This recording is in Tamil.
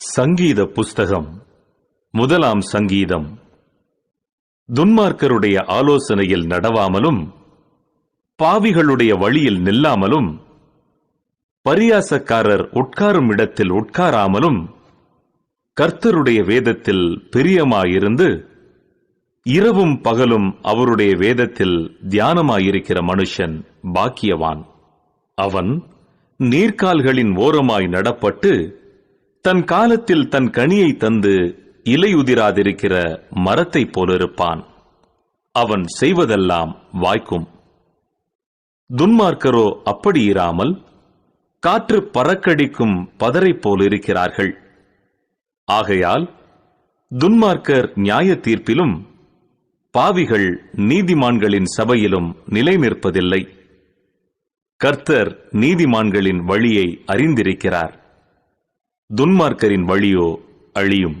சங்கீத புஸ்தகம் முதலாம் சங்கீதம். துன்மார்க்கருடைய ஆலோசனையில் நடவாமலும் பாவிகளுடைய வழியில் நில்லாமலும் பரியாசக்காரர் உட்காரும் இடத்தில் உட்காராமலும் கர்த்தருடைய வேதத்தில் பிரியமாயிருந்து இரவும் பகலும் அவருடைய வேதத்தில் தியானமாயிருக்கிற மனுஷன் பாக்கியவான். அவன் நீர்க்கால்களின் ஓரமாய் நடப்பட்டு தன் காலத்தில் தன் கனியை தந்து இலையுதிராதிருக்கிற மரத்தைப் போலிருப்பான். அவன் செய்வதெல்லாம் வாய்க்கும். துன்மார்க்கரோ அப்படி இராமல் காற்று பறக்கடிக்கும் பதரைப் போலிருக்கிறார்கள். ஆகையால் துன்மார்க்கர் நியாய தீர்ப்பிலும் பாவிகள் நீதிமான்களின் சபையிலும் நிலை நிற்பதில்லை கர்த்தர் நீதிமான்களின் வழியை அறிந்திருக்கிறார். துன்மார்க்கரின் வழியோ அழியும்.